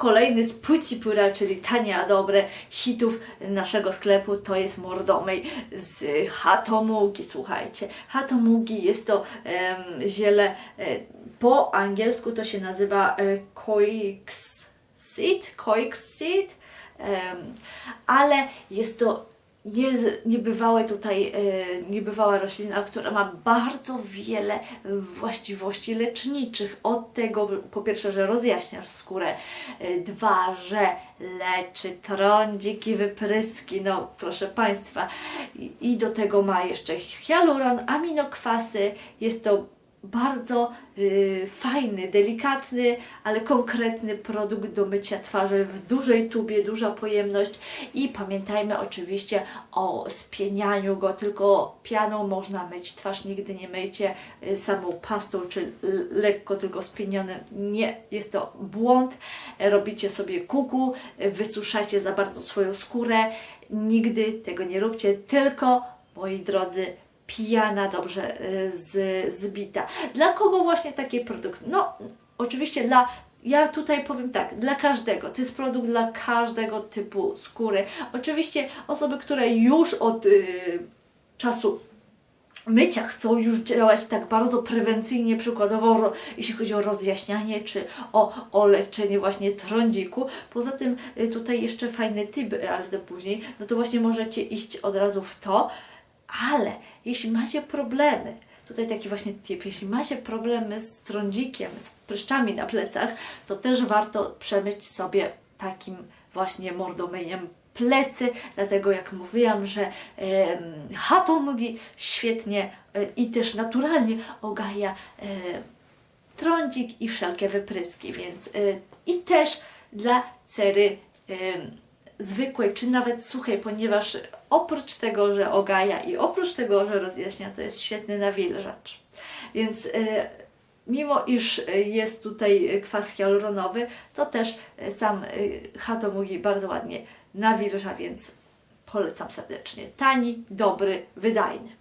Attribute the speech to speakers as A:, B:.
A: kolejny z Pucipura, czyli tanie a dobre hitów naszego sklepu, to jest Mordomej z Hatomugi, słuchajcie. Hatomugi jest to ziele, e, po angielsku to się nazywa e, koix seed, koix seed, em, ale jest to niez- niebywałe tutaj, e, niebywała roślina, która ma bardzo wiele właściwości leczniczych. Od tego, po pierwsze, że rozjaśniasz skórę, e, dwa, że leczy trądziki, wypryski, no proszę Państwa. I do tego ma jeszcze hialuron, aminokwasy. Jest to bardzo y, fajny, delikatny, ale konkretny produkt do mycia twarzy w dużej tubie, duża pojemność. I pamiętajmy oczywiście o spienianiu go, tylko pianą można myć twarz, nigdy nie myjcie y, samą pastą czy lekko tylko spienionym, nie, jest to błąd, robicie sobie kuku, wysuszacie za bardzo swoją skórę, nigdy tego nie róbcie, tylko moi drodzy, pijana, dobrze y, z, zbita. Dla kogo właśnie taki produkt? No, oczywiście dla. Ja tutaj powiem tak, dla każdego. To jest produkt dla każdego typu skóry. Oczywiście osoby, które już od y, czasu mycia chcą już działać tak bardzo prewencyjnie, przykładowo jeśli chodzi o rozjaśnianie czy o, o leczenie właśnie trądziku. Poza tym y, tutaj jeszcze fajny tip, ale to później, no to właśnie możecie iść od razu w to, ale jeśli macie problemy, tutaj taki właśnie tip, jeśli macie problemy z trądzikiem, z pryszczami na plecach, to też warto przemyć sobie takim właśnie mordomyjem plecy, dlatego jak mówiłam, że em, hatomugi świetnie e, i też naturalnie ogaja e, trądzik i wszelkie wypryski, więc y, i też dla cery y, zwykłej czy nawet suchej, ponieważ oprócz tego, że ogaja i oprócz tego, że rozjaśnia, to jest świetny nawilżacz. Więc y, mimo iż y, jest tutaj kwas hialuronowy, to też y, sam Hatomugi bardzo ładnie nawilża, więc polecam serdecznie. Tani, dobry, wydajny.